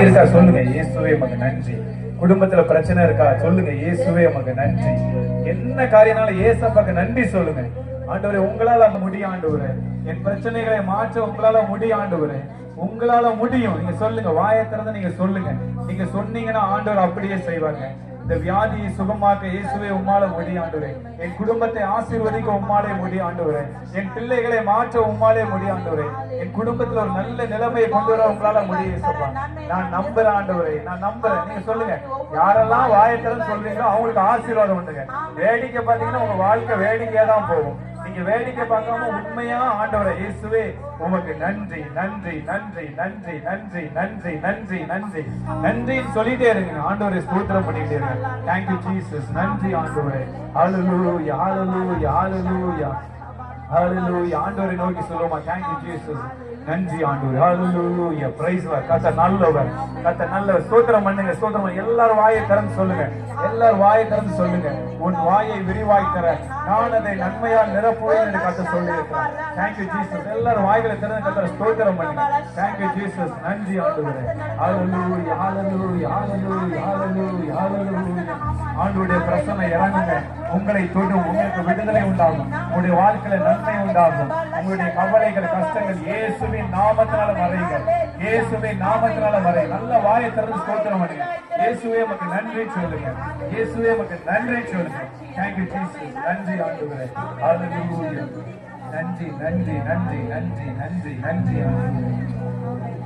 வியாதி இருக்கா சொல்லுங்க இயேசுவே உமக்கு நன்றி. குடும்பத்துல பிரச்சனை இருக்கா? சொல்லுங்க இயேசுவே உமக்கு நன்றி. என்ன காரியனாலும் இயேசப்பாக்கு நன்றி சொல்லுங்க? ஆண்டவரே உங்களால முடியும் ஆண்டவரே. என் பிரச்சனைகளை மாற்ற உங்களால முடியும் ஆண்டவரே. உங்களால முடியும். நீங்க சொல்லுங்க வாயை நீங்க சொல்லுங்க. நீங்க சொன்னீங்கன்னா ஆண்டவர் அப்படியே செய்வாங்க. இந்த வியாதியை சுகமாக்க இயேசுவை உம்மால முடியும் என் குடும்பத்தை ஆசீர்வதிக்க உம்மாலே முடியும் ஆண்டவரே என் பிள்ளைகளை மாற்ற உம்மாலே முடியும் ஆண்டவரே என் குடும்பத்துல ஒரு நல்ல நிலைமையை கொண்டு வர உங்களால முடியும் நான் நம்புறேன் ஆண்டவரை நான் நம்புறேன். நீங்க சொல்லுங்க யாரெல்லாம் வாயை சொல்றீங்களோ அவங்களுக்கு ஆசீர்வாதம் பண்ணுங்க வேடிக்கை பாத்தீங்கன்னா உங்க வாழ்க்கை வேடிக்கையா தான் போகும். நீங்க வேடிக்கை பார்க்காம உண்மையா ஆண்டவரை இயேசுவே உமக்கு நன்றி நன்றி நன்றி நன்றி நன்றி நன்றி நன்றி நன்றி. நன்றின்னு சொல்லிட்டே இருங்க. ஆண்டவரை ஸ்தோத்திரம் பண்ணிட்டே இருங்க. தேங்க்யூ ஜீசஸ் நன்றி ஆண்டவரே. ஹalleluya யாழலு ஹalleluya ஹalleluya ஆண்டவரை நோக்கி சொல்லுமா தேங்க்யூ ஜீசஸ் நன்றி ஆண்டவரே. ஹalleluya பிரைஸ் வர் கத்த நல்லவர். கத்த நல்லவர். ஸ்தோத்திரம் பண்ணுங்க. ஸ்தோத்திரம் எல்லாரும் வாயை திறந்து சொல்லுங்க. எல்லாரும் வாயை திறந்து சொல்லுங்க. உன் வாயை விரிவாய் தர. நான் அதை நன்மையால் நிரப்புவேன் என்று கத்த சொல்லி இருக்கிறார் தேங்க்யூ ஜீசஸ் எல்லாரும் வாய்களை திறந்து கர்த்தர் ஸ்தோத்திரம் பண்ணுங்க. தேங்க்யூ ஜீசஸ் நன்றி ஆண்டவரே. ஹalleluya ஹalleluya ஹalleluya ஹalleluya ஹalleluya ஆண்டுடைய பிரசனை இறங்குங்க. உங்களை தொடும் உங்களுக்கு விடுதலை உண்டாகும். உங்களுடைய வாழ்க்கையில நன்மை உண்டாகும். உங்களுடைய கவலைகள் கஷ்டங்கள் இயேசுவின் நாமத்தினால மறைங்க இயேசுவின் நாமத்தினால மறை. நல்ல வாயை திறந்து ஸ்தோத்திரம் பண்ணுங்க. இயேசுவே நமக்கு நன்றி சொல்லுங்க. இயேசுவே நமக்கு நன்றி சொல்லுங்க. தேங்க்யூ ஜீசஸ் நன்றி ஆண்டவரே. ஹalleluya நன்றி நன்றி நன்றி நன்றி நன்றி நன்றி. ஆண்டவரே